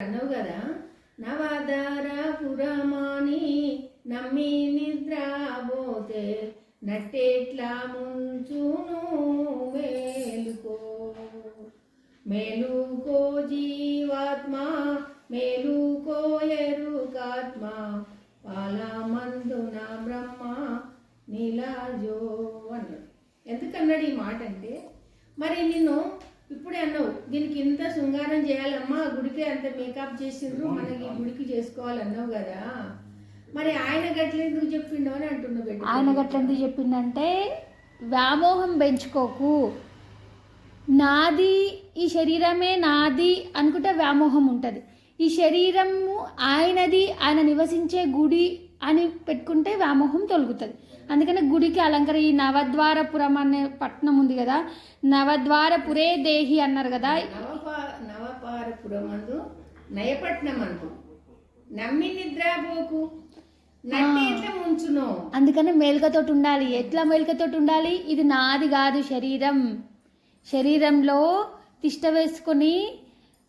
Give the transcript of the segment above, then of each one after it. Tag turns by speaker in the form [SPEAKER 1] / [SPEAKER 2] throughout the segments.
[SPEAKER 1] అన్నావు కదా? నవదార పురమాని నమ్మి నిద్రబోతే నట్టేట్లా ముంచును మేలుకో. మేలుకో జీవాత్మ మేలుకో ఎరుకాత్మ పాలమందున బ్రహ్మ నీలాజో అన్నాడు. ఎందుకన్నాడు ఈ మాట అంటే మరి నిన్ను ఇప్పుడే అన్నావు దీనికి ఇంత శృంగారం చేయాలమ్మా గుడికి అంత మేకప్ చేసిండ్రు మనకి గుడికి చేసుకోవాలన్నావు కదా. మరి ఆయన గట్ల ఎందుకు చెప్పిండు అని అంటున్నావు.
[SPEAKER 2] ఆయన గట్లందుకు చెప్పిందంటే వ్యామోహం పెంచుకోకు. నాది ఈ శరీరమే నాది అనుకుంటే వ్యామోహం ఉంటుంది. ఈ శరీరము ఆయనది ఆయన నివసించే గుడి అని పెట్టుకుంటే వ్యామోహం తొలుగుతుంది. అందుకని గుడికి అలంకర ఈ నవద్వారపురం అనే పట్టణం ఉంది కదా నవద్వారపురే దేహి అన్నారు కదా.
[SPEAKER 1] నమ్మి నిద్రపోకు ముంచును.
[SPEAKER 2] అందుకని మేలుకతోటి ఉండాలి. ఎట్లా మేలుకతోటి ఉండాలి? ఇది నాది కాదు శరీరం. శరీరంలో తిష్ట వేసుకొని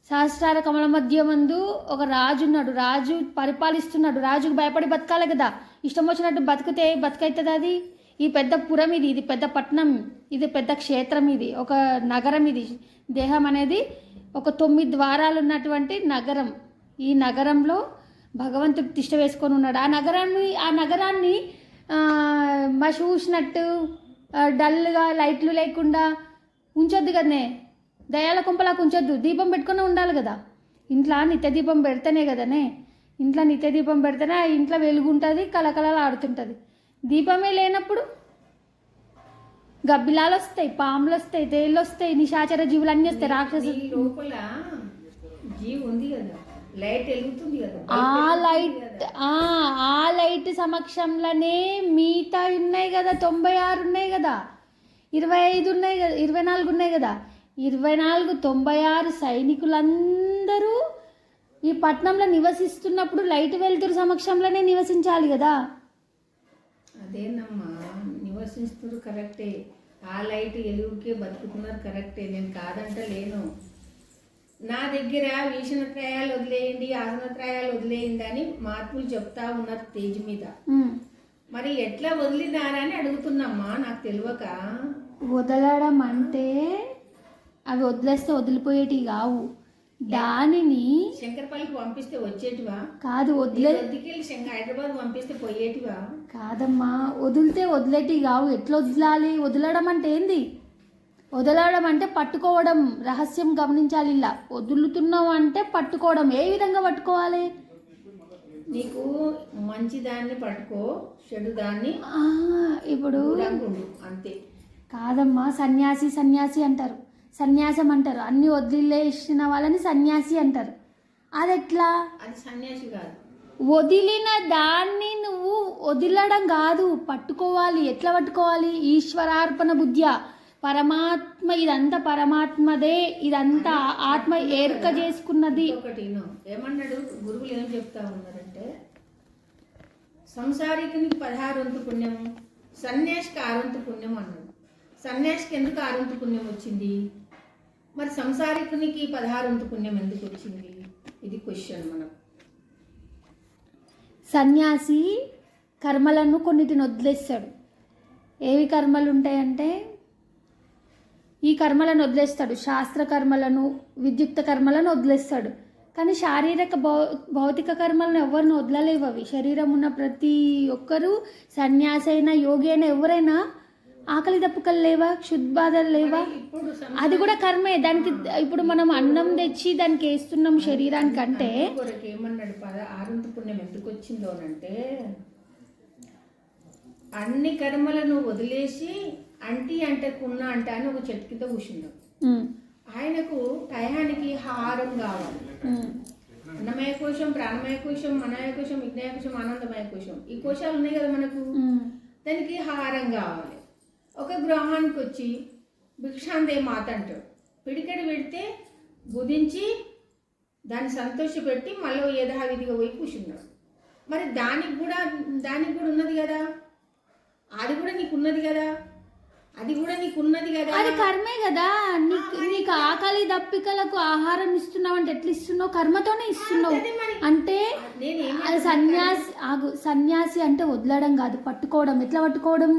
[SPEAKER 2] సహస్రాల కమల మధ్య మందు ఒక రాజు ఉన్నాడు. రాజు పరిపాలిస్తున్నాడు. రాజుకు భయపడి బతకాలి కదా. ఇష్టం వచ్చినట్టు బతికితే బతికైతుంది అది. ఈ పెద్ద పురం ఇది. ఇది పెద్ద పట్టణం. ఇది పెద్ద క్షేత్రం ఇది. ఒక నగరం ఇది. దేహం అనేది ఒక తొమ్మిది ద్వారాలు ఉన్నటువంటి నగరం. ఈ నగరంలో భగవంతుడు తిష్ట వేసుకొని ఉన్నాడు. ఆ నగరాన్ని ఆ నగరాన్ని ఆ, మసి ఊసినట్టు డల్గా లైట్లు లేకుండా ఉంచొద్దు కదనే. దయాల కుంపలాగా ఉంచొద్దు దీపం పెట్టుకుని ఉండాలి కదా. ఇంట్లో నిత్య దీపం పెడితేనే కదనే. ఇంట్లో నిత్య దీపం పెడితేనే ఆ ఇంట్లో వెలుగు ఉంటుంది కలకలలు ఆడుతుంటుంది. దీపమే లేనప్పుడు గబ్బిలాలు వస్తాయి పాములు వస్తాయి తేళ్ళు వస్తాయి నిశాచర జీవులు అన్నీ వస్తాయి రాక్షసు
[SPEAKER 1] లోపల జీవి ఉంది కదా. లైట్ వెలుగుతుంది కదా.
[SPEAKER 2] ఆ లైట్ ఆ ఆ లైట్ సమక్షంలోనే మిగతా ఉన్నాయి కదా. తొంభై ఆరు ఉన్నాయి కదా. ఇరవై ఐదు ఉన్నాయి కదా. ఇరవై నాలుగు ఉన్నాయి కదా. ఇరవై నాలుగు తొంభై ఆరు సైనికులందరూ ఈ పట్టణంలో నివసిస్తున్నప్పుడు లైట్ వెలుతురు సమక్షంలోనే నివసించాలి కదా?
[SPEAKER 1] అదేనమ్మా నివసిస్తున్నారు కరెక్టే. ఆ లైట్ ఎలుగుకే బతుకుతున్నారు కరెక్టే. నేను కాదంట లేను. నా దగ్గర వీషణత్రయాలు వదిలేయండి ఆసనత్రయాలు వదిలేయండి అని మార్పులు చెప్తా ఉన్నారు స్టేజ్ మీద. మరి ఎట్లా వదిలినారా అని అడుగుతున్నమ్మా నాకు తెలియక.
[SPEAKER 2] వదలడం అంటే అవి వదిలేస్తే వదిలిపోయేటివి కావు. దానిని
[SPEAKER 1] శంకరపల్లికి పంపిస్తే వచ్చేటివా?
[SPEAKER 2] కాదు వదిలే
[SPEAKER 1] వద్దుకెళ్ళి శంకర్ హైదరాబాద్ పంపిస్తే పోయేటివా?
[SPEAKER 2] కాదమ్మా వదిలితే వదిలేటి కావు. ఎట్లా వదలాలి? వదలడం అంటే ఏంది? వదలడం అంటే పట్టుకోవడం. రహస్యం గమనించాలి ఇలా. వదులుతున్నావు అంటే పట్టుకోవడం. ఏ విధంగా పట్టుకోవాలి?
[SPEAKER 1] నీకు మంచి దాన్ని పట్టుకో చెడు దాన్ని
[SPEAKER 2] ఇప్పుడు
[SPEAKER 1] అంతే.
[SPEAKER 2] కాదమ్మా సన్యాసి సన్యాసి అంటారు. సన్యాసం అంటారు. అన్ని వదిలేసిన వాళ్ళని సన్యాసి అంటారు. అది ఎట్లా
[SPEAKER 1] అది సన్యాసి కాదు.
[SPEAKER 2] వదిలిన దాన్ని నువ్వు వదిలడం కాదు. పట్టుకోవాలి. ఎట్లా పట్టుకోవాలి? ఈశ్వరార్పణ బుద్ధ్య. పరమాత్మ ఇదంతా పరమాత్మదే. ఇదంతా ఆత్మ ఏర్క చేసుకున్నది.
[SPEAKER 1] ఒకటి. ఏమన్నాడు? గురువులు ఏం చెప్తా ఉన్నారంటే సంసారికునికి పదహారు వంతు పుణ్యము సన్యాసికి ఆరొంతు పుణ్యం అన్నాడు సన్యాసికి ఎందుకు ఆరొంతు పుణ్యం వచ్చింది? మరి సంసారికునికి పదహారు పుణ్యం ఎందుకు వచ్చింది? ఇది క్వశ్చన్ మనం.
[SPEAKER 2] సన్యాసి కర్మలను కొన్నిటిని వదిలేస్తాడు. ఏవి కర్మలు ఉంటాయంటే ఈ కర్మలను వదిలేస్తాడు. శాస్త్ర కర్మలను విద్యుక్త కర్మలను వదిలేస్తాడు. కానీ శారీరక భౌ భౌతిక కర్మలను ఎవరిని వదలలేవు అవి. శరీరం ఉన్న ప్రతి ఒక్కరూ సన్యాసి అయినా యోగి అయినా ఎవరైనా ఆకలి దప్పుకలు లేవా? క్షుద్బాధలు లేవా? అది కూడా కర్మే. దానికి ఇప్పుడు మనం అన్నం తెచ్చి దానికి వేస్తున్నాం శరీరానికి అంటే
[SPEAKER 1] కొరకు ఏమన్నాడు పద ఆరొంతు పుణ్యం ఎందుకు వచ్చిందో అంటే అన్ని కర్మలను వదిలేసి అంటి అంటకున్న అంట అని ఒక చెట్టు కింద ఆయనకు టయానికి హారం కావాలి. అన్నమయ కోశం ప్రాణమయ కోశం మనమయ కోశం విజ్ఞాయ కోశం ఆనందమయ కోశం. ఈ కోశాలు ఉన్నాయి కదా మనకు. దానికి హారం కావాలి. ఒక గృహానికి వచ్చి భిక్షాందే మాత అంటాడు పిడికడి పెడితే బుధించి దాన్ని సంతోషపెట్టి మళ్ళీ యథావిధిగా పోయి కూర్చున్నాడు. మరి దానికి కూడా దానికి కూడా ఉన్నది కదా? అది కూడా నీకు ఉన్నది కదా? అది కూడా నీకు ఉన్నది కదా?
[SPEAKER 2] అది కర్మే కదా. నీకు ఆకలి దప్పికలకు ఆహారం ఇస్తున్నావు అంటే ఎట్లా ఇస్తున్నావు? కర్మతోనే ఇస్తున్నావు. అంటే సన్యాసి ఆగు సన్యాసి అంటే వదలడం కాదు పట్టుకోవడం. ఎట్లా పట్టుకోవడం?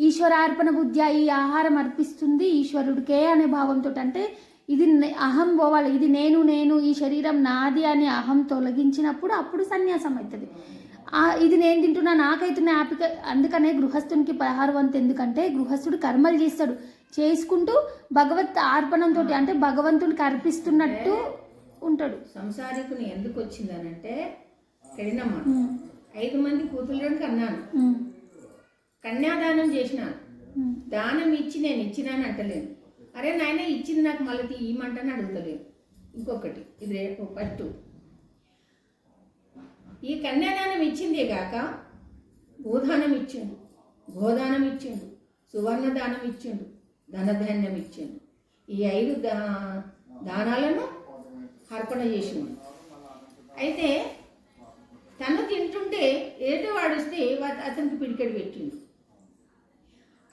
[SPEAKER 2] ఈశ్వరార్పణ బుద్ధ్య ఈ ఆహారం అర్పిస్తుంది ఈశ్వరుడికే అనే భావంతో అంటే ఇది అహం పోవాలి ఇది నేను నేను ఈ శరీరం నాది అనే అహం తొలగించినప్పుడు అప్పుడు సన్యాసం అవుతుంది ఆ, ఇది నేను తింటున్నా నాకైతున్న ఆపిక అందుకనే గృహస్థునికి పదహారు వంతు ఎందుకంటే గృహస్థుడు కర్మలు చేస్తాడు. చేసుకుంటూ భగవత్ అర్పణంతో అంటే భగవంతునికి అర్పిస్తున్నట్టు ఉంటాడు.
[SPEAKER 1] సంసారికుని ఎందుకు వచ్చిందనంటే ఐదు మంది కన్నాను.
[SPEAKER 2] ఉమ్,
[SPEAKER 1] కన్యాదానం చేసినాను
[SPEAKER 2] ఉమ్.
[SPEAKER 1] దానం ఇచ్చి నేను ఇచ్చినాను అంటలేను అరే నాయన ఇచ్చింది నాకు మళ్ళీ తీయమంటని అడుగుతలేను ఇంకొకటి ఇది రేపు ఫస్ట్ ఈ కన్యాదానం ఇచ్చిందే గాక భూదానం ఇచ్చిండు. గోదానం ఇచ్చిండు. సువర్ణ దానం ఇచ్చిండు. ధనధాన్యం ఇచ్చిండు. ఈ ఐదు దా దానాలను అర్పణ చేసిండు. అయితే తను తింటుంటే ఏటో వాడిస్తే అతనికి పిడికెడు పెట్టిండు.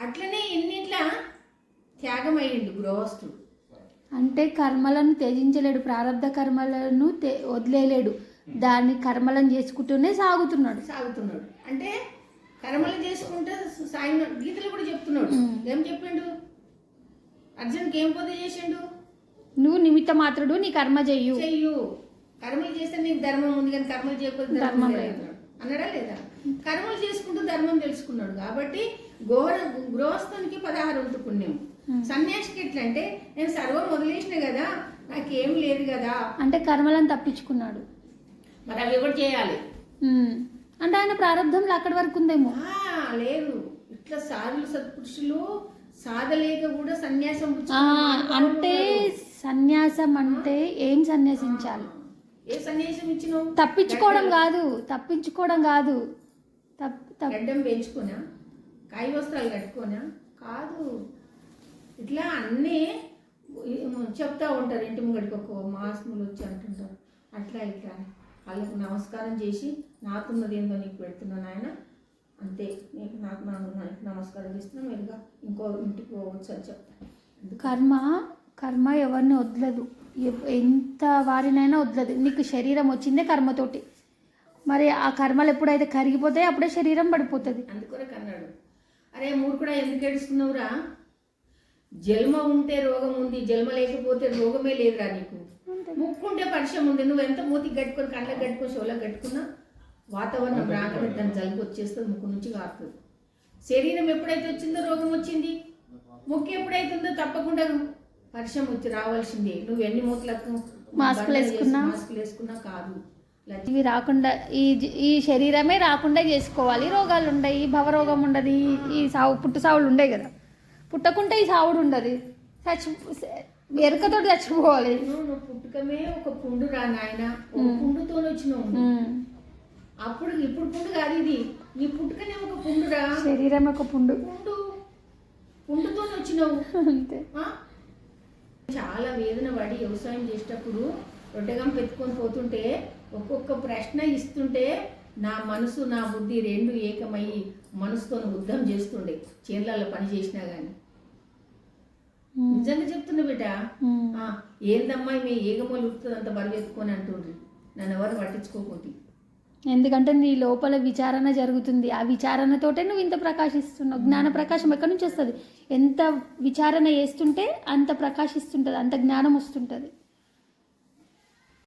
[SPEAKER 1] అట్లనే ఇన్నిట్లా త్యాగమయ్యిండు గృహస్థుడు.
[SPEAKER 2] అంటే కర్మలను త్యజించలేడు ప్రారంధ కర్మలను వదిలేయలేడు దాన్ని కర్మలను చేసుకుంటూనే సాగుతున్నాడు.
[SPEAKER 1] సాగుతున్నాడు. అంటే కర్మలు చేసుకుంటే సాయం గీతలు కూడా చెప్తున్నాడు. ఏం చెప్పిండు? అర్జున్కి ఏం పొద్దు చేసిండు?
[SPEAKER 2] నువ్వు నిమిత్త మాత్రుడు నీ కర్మ చెయ్యు.
[SPEAKER 1] చెయ్యు. కర్మలు చేస్తే నీకు ధర్మం ఉంది కానీ కర్మలు చేయకపోతే ధర్మం లేదు. అన్నాడా లేదా? కర్మలు చేసుకుంటూ ధర్మం తెలుసుకున్నాడు కాబట్టి గోర గృహస్థునికి పదహారు వంతు పుణ్యం.
[SPEAKER 2] మ్మ్.
[SPEAKER 1] సన్యాసికి ఎట్లంటే నేను సర్వం వదిలేసిన కదా నాకేం లేదు కదా.
[SPEAKER 2] అంటే కర్మలను తప్పించుకున్నాడు.
[SPEAKER 1] మరి అవి ఎవరు చేయాలి?
[SPEAKER 2] ఉమ్. అంటే ఆయన ప్రారంధంలో అక్కడి వరకు ఉందేమో.
[SPEAKER 1] లేదు. ఇట్లా సాధులు సత్పురుషులు సాధలేక కూడా సన్యాసం
[SPEAKER 2] అంటే సన్యాసం అంటే ఏం సన్యాసించాలి?
[SPEAKER 1] ఏ సన్యాసం ఇచ్చినావు?
[SPEAKER 2] తప్పించుకోవడం కాదు. తప్పించుకోవడం కాదు. తప్ తప్
[SPEAKER 1] గడ్డం పెంచుకున్నా? కాయ వస్త్రాలు కట్టుకోనా కాదు. ఇట్లా అన్నీ చెప్తా ఉంటారు. ఇంటి ముంగడికి ఒక మాసములు వచ్చి అంటుంటారు. అట్లా ఇట్లా. వాళ్ళకి నమస్కారం చేసి నాకున్నది ఏందో నీకు పెడుతున్నాను ఆయన అంతే. నీకు నాకు నాకు నమస్కారం చేస్తున్నా. మీరుగా ఇంకో ఇంటికి పోవచ్చు అని చెప్తాను
[SPEAKER 2] కర్మ కర్మ ఎవరిని వదలదు. ఎంత వారినైనా వదలదు. నీకు శరీరం వచ్చిందే కర్మతోటి. మరి ఆ కర్మలు ఎప్పుడైతే కరిగిపోతాయో అప్పుడే శరీరం పడిపోతుంది.
[SPEAKER 1] అందుకొరకు అన్నాడు. అరే మూర్ఖుడా ఎందుకు ఏడుస్తున్నావురా? జన్మ ఉంటే రోగం ఉంది జన్మ లేకపోతే రోగమే లేదురా నీకు. ముక్కుంటే పరిచయం ఉంది. నువ్వు ఎంత మూతికి కట్టుకొని కళ్ళకి కట్టుకొని షోలకు కట్టుకున్నా వాతావరణం రాగానే దాని జలుబు వచ్చేస్తుంది ముక్కు నుంచి కారుతుంది. శరీరం ఎప్పుడైతే వచ్చిందో రోగం వచ్చింది? ముక్కు ఎప్పుడైతుందో తప్పకుండా పరిచయం వచ్చి రావాల్సిందే. నువ్వు ఎన్ని మూతలకు
[SPEAKER 2] మాస్కులు వేసుకున్నా?
[SPEAKER 1] మాస్కులు వేసుకున్నా కాదు.
[SPEAKER 2] ఇవి రాకుండా ఈ ఈ శరీరమే రాకుండా చేసుకోవాలి. రోగాలు ఉండయి భవరోగం ఉండదు ఈ- ఈ సావు పుట్టు సావులు ఉండయి కదా. పుట్టకుంటే ఈ సావుడు ఉండదు. చచ్చి ఎరుకతోటి చచ్చిపోవాలి.
[SPEAKER 1] పుట్టుకమే ఒక పుండు రా నాయన. పుండుతో వచ్చినావు. అప్పుడు ఇప్పుడు పుండు కాదు ఇది. నీ పుట్టుకనే ఒక పుండురా
[SPEAKER 2] శరీరం ఒక పుండు.
[SPEAKER 1] పుండు. పుండుతో వచ్చినావు.
[SPEAKER 2] అంతే?
[SPEAKER 1] చాలా వేదన పడి వ్యవసాయం చేసేటప్పుడు రొట్టెగం పెట్టుకొని పోతుంటే ఒక్కొక్క ప్రశ్న ఇస్తుంటే నా మనసు నా బుద్ధి రెండు ఏకమయ్యి మనసుతో యుద్ధం చేస్తుండే చేన్లలో పని చేసినా కానీ. నిజంగా చెప్తున్నా బిడ్డ. ఏందమ్మా మీ ఏగమలు ఉడుతుంది అంత బరువు ఎత్తుకొని అంటుండ్రి. నన్ను ఎవరు పట్టించుకోకుంటి.
[SPEAKER 2] ఎందుకంటే నీ లోపల విచారణ జరుగుతుంది. ఆ విచారణతోటే నువ్వు ఇంత ప్రకాశిస్తున్నావు. జ్ఞాన ప్రకాశం ఎక్కడి నుంచి వస్తుంది? ఎంత విచారణ చేస్తుంటే అంత ప్రకాశిస్తుంటుంది. అంత జ్ఞానం వస్తుంటుంది.